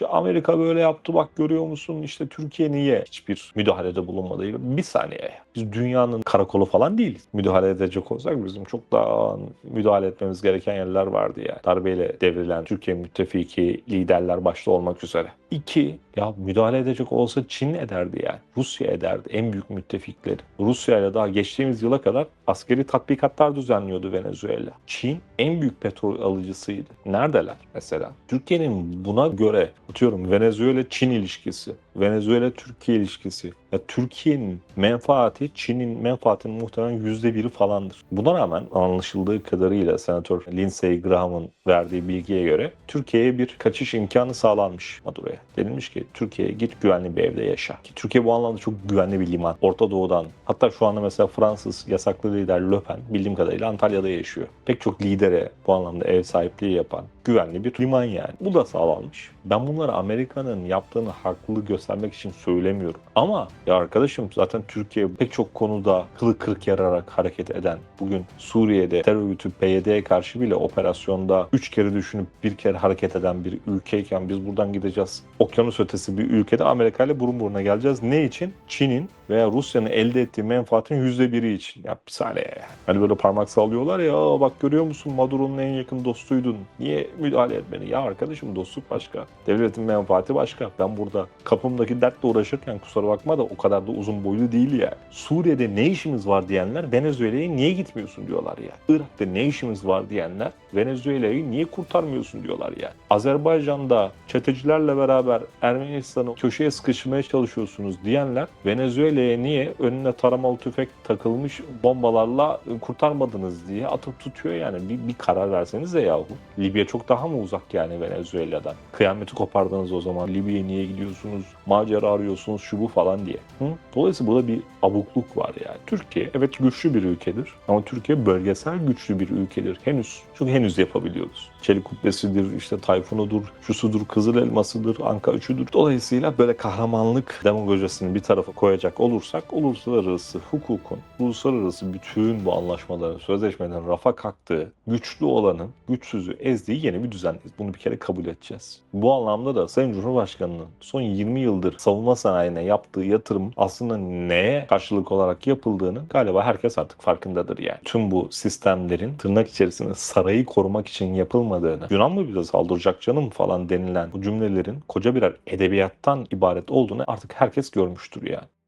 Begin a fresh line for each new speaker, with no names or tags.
İşte Amerika böyle yaptı bak görüyor musun işte Türkiye niye hiçbir müdahalede bulunmadı? Bir saniye. Biz dünyanın karakolu falan değiliz. Müdahale edecek olsak bizim çok daha müdahale etmemiz gereken yerler vardı ya. Darbeyle devrilen Türkiye müttefiki liderler başta olmak üzere. İki, ya müdahale edecek olsa Çin ederdi yani. Rusya ederdi en büyük müttefikleri. Rusya ile daha geçtiğimiz yıla kadar askeri tatbikatlar düzenliyordu Venezuela. Çin en büyük petrol alıcısıydı. Neredeler mesela? Türkiye'nin buna göre atıyorum Venezuela-Çin ilişkisi, Venezuela-Türkiye ilişkisi. Ya Türkiye'nin menfaati Çin'in menfaatinin muhtemelen yüzde biri falandır. Buna rağmen anlaşıldığı kadarıyla Senatör Lindsey Graham'ın verdiği bilgiye göre Türkiye'ye bir kaçış imkanı sağlanmış Maduro'ya. Denilmiş ki Türkiye'ye git güvenli bir evde yaşa. Ki Türkiye bu anlamda çok güvenli bir liman. Orta Doğu'dan hatta şu anda mesela Fransız yasaklı lider Le Pen bildiğim kadarıyla Antalya'da yaşıyor. Pek çok lidere bu anlamda ev sahipliği yapan güvenli bir liman yani. Bu da sağlanmış. Ben bunları Amerika'nın yaptığını haklı göstermek için söylemiyorum. Ama ya arkadaşım zaten Türkiye pek çok konuda kılı kırık yararak hareket eden, bugün Suriye'de terör örgütü PYD'ye karşı bile operasyonda 3 kere düşünüp bir kere hareket eden bir ülkeyken biz buradan gideceğiz. Okyanus ötesi bir ülkede Amerika ile burun buruna geleceğiz. Ne için? Çin'in veya Rusya'nın elde ettiği menfaatin %1'i için. Ya bir saniye. Hani böyle parmak sallıyorlar ya "Aa, bak görüyor musun Maduro'nun en yakın dostuydun. Niye müdahale etmeni? Ya arkadaşım dostluk başka. Devletin menfaati başka. Ben burada kapımdaki dertle uğraşırken kusura bakma da o kadar da uzun boylu değil ya. Suriye'de ne işimiz var diyenler Venezuela'ya niye gitmiyorsun diyorlar ya. Irak'ta ne işimiz var diyenler Venezuela'yı niye kurtarmıyorsun diyorlar ya. Azerbaycan'da çetecilerle beraber Ermenistan'ı köşeye sıkışmaya çalışıyorsunuz diyenler Venezuela'ya niye önüne taramalı tüfek takılmış bombalarla kurtarmadınız diye atıp tutuyor yani. Bir, bir karar verseniz de yahu. Libya çok daha mı uzak yani Venezuela'dan? Kıyameti kopardınız o zaman. Libya'ya niye gidiyorsunuz? Macera arıyorsunuz şu bu falan diye. Hı? Dolayısıyla burada bir abukluk var yani. Türkiye evet güçlü bir ülkedir ama Türkiye bölgesel güçlü bir ülkedir. Henüz. Çünkü henüz yapabiliyoruz. Çelik kubbesidir, işte Tayfun'udur, şusudur, Kızıl Elması'dır, Anka üçüdür. Dolayısıyla böyle kahramanlık demagojisini bir tarafa koyacak olursak uluslararası hukukun, uluslararası bütün bu anlaşmaların, sözleşmelerin rafa kalktığı, güçlü olanın güçsüzü ezdiği yeni bir düzendeyiz. Bunu bir kere kabul edeceğiz. Bu anlamda da Sayın Cumhurbaşkanı'nın son 20 yıldır savunma sanayine yaptığı yatırım aslında neye karşılık olarak yapıldığını galiba herkes artık farkındadır yani. Tüm bu sistemlerin tırnak içerisinde sarayı korumak için yapılmadığını, Yunan mı bize saldıracak canım falan denilen bu cümlelerin koca birer edebiyattan ibaret olduğunu artık herkes görmüştür yani.